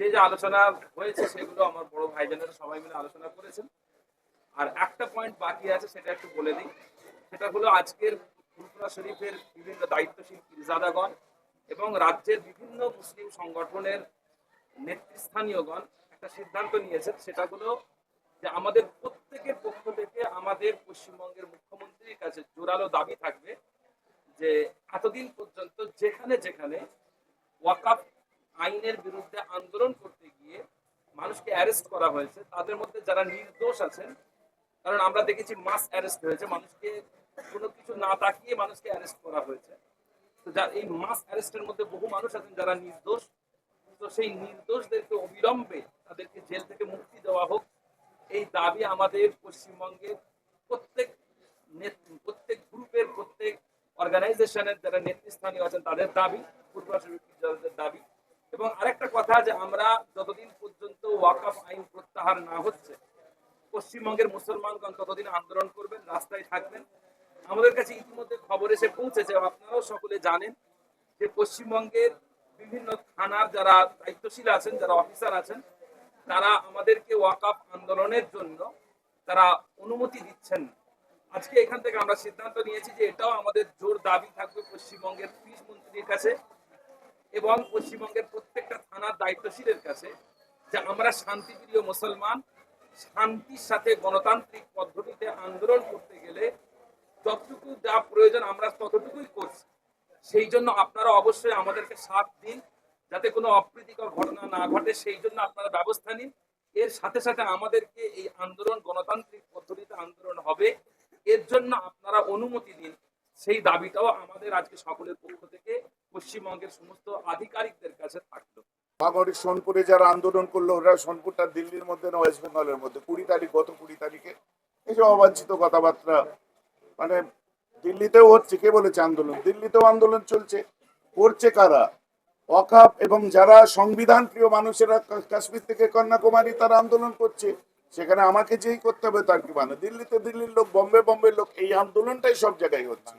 যে যে আলোচনা হয়েছে সেগুলো আমার বড় ভাইজানেরা সবাই মিলে আলোচনা করেছেন। আর একটা পয়েন্ট বাকি আছে, সেটা একটু বলে দিই। সেটা হলো আজকের ফুলপুরা শরীফের বিভিন্ন দায়িত্বশীল পীরজাদাগণ এবং রাজ্যের বিভিন্ন মুসলিম সংগঠনের নেতৃস্থানীয়গণ একটা সিদ্ধান্ত নিয়েছেন। সেটা হলো যে আমাদের প্রত্যেকের পক্ষ থেকে আমাদের পশ্চিমবঙ্গের মুখ্যমন্ত্রীর কাছে জোরালো দাবি থাকবে যে, এতদিন পর্যন্ত যেখানে যেখানে ওয়াকাফ আইনের বিরুদ্ধে আন্দোলন করতে গিয়ে মানুষকে অ্যারেস্ট করা হয়েছে। তাদের মধ্যে যারা নির্দোষ আছেন, কারণ আমরা দেখেছি মাস অ্যারেস্ট হয়েছে, মানুষকে কোনো কিছু না তাকিয়ে মানুষকে অ্যারেস্ট করা হয়েছে। তো যার এই মাস অ্যারেস্টের মধ্যে বহু মানুষ আছেন যারা নির্দোষ। তো সেই নির্দোষদেরকে অবিলম্বে তাদেরকে জেল থেকে মুক্তি দেওয়া হোক, এই দাবি আমাদের পশ্চিমবঙ্গের প্রত্যেক প্রত্যেক গ্রুপের, প্রত্যেক অর্গানাইজেশনের যারা নেতৃস্থানীয় আছেন, তাদের দাবি পূর্বাসী দাবি এবং আরেকটা কথা যে আমরা যতদিন পর্যন্ত ওয়াকফ আইন প্রত্যাহার না হচ্ছে, পশ্চিমবঙ্গের মুসলমানগণ ততদিন আন্দোলন করবেন, রাস্তায় থাকবেন। আমাদের কাছে ইতিমধ্যে খবর এসে পৌঁছেছে, আপনারাও সকলে জানেন যে পশ্চিমবঙ্গের বিভিন্ন থানার যারা দায়িত্বশীল আছেন, যারা অফিসার আছেন, তারা আমাদেরকে ওয়াকআপ আন্দোলনের জন্য তারা অনুমতি দিচ্ছেন না। আজকে এখান থেকে আমরা সিদ্ধান্ত নিয়েছি যে এটাও আমাদের জোর দাবি থাকবে পশ্চিমবঙ্গের পুলিশ মন্ত্রীর কাছে। এবং পশ্চিমবঙ্গের প্রত্যেকটা থানার দায়িত্বশীলের কাছে যে আমরা শান্তিপ্রিয় মুসলমান, শান্তির সাথে গণতান্ত্রিক পদ্ধতিতে আন্দোলন করতে গেলে যতটুকু যা প্রয়োজন আমরা ততটুকুই করছি। সেই জন্য আপনারা অবশ্যই আমাদেরকে সাথ দিন, যাতে কোনো অপ্রীতিকর ঘটনা না ঘটে, সেই জন্য আপনারা ব্যবস্থা নিন। এর সাথে সাথে আমাদেরকে এই আন্দোলন, গণতান্ত্রিক পদ্ধতিতে আন্দোলন হবে। এর জন্য আপনারা অনুমতি দিন। সেই দাবিটাও আমাদের আজকে সকলের পক্ষ থেকে পশ্চিমবঙ্গের সমস্ত আধিকারিকদের কাছে থাকল। মহানগরীর সোনপুরে যারা আন্দোলন করল, ওরা সোনপুরটা দিল্লির মধ্যে না ওয়েস্ট বেঙ্গলের মধ্যে? কুড়ি তারিখ, গত কুড়ি তারিখে। এইসব অবাঞ্ছিত কথাবার্তা। মানে দিল্লিতেও হচ্ছে, কে বলেছে আন্দোলন? দিল্লিতেও আন্দোলন চলছে। করছে কারা? অকাপ এবং যারা সংবিধান প্রিয় মানুষেরা কাশ্মীর থেকে কন্যাকুমারী তারা আন্দোলন করছে, সেখানে আমাকে যেই করতে হবে তার কি মানে? দিল্লিতে দিল্লির লোক, বম্বে বম্বের লোক, এই আন্দোলনটাই সব জায়গায় হচ্ছে।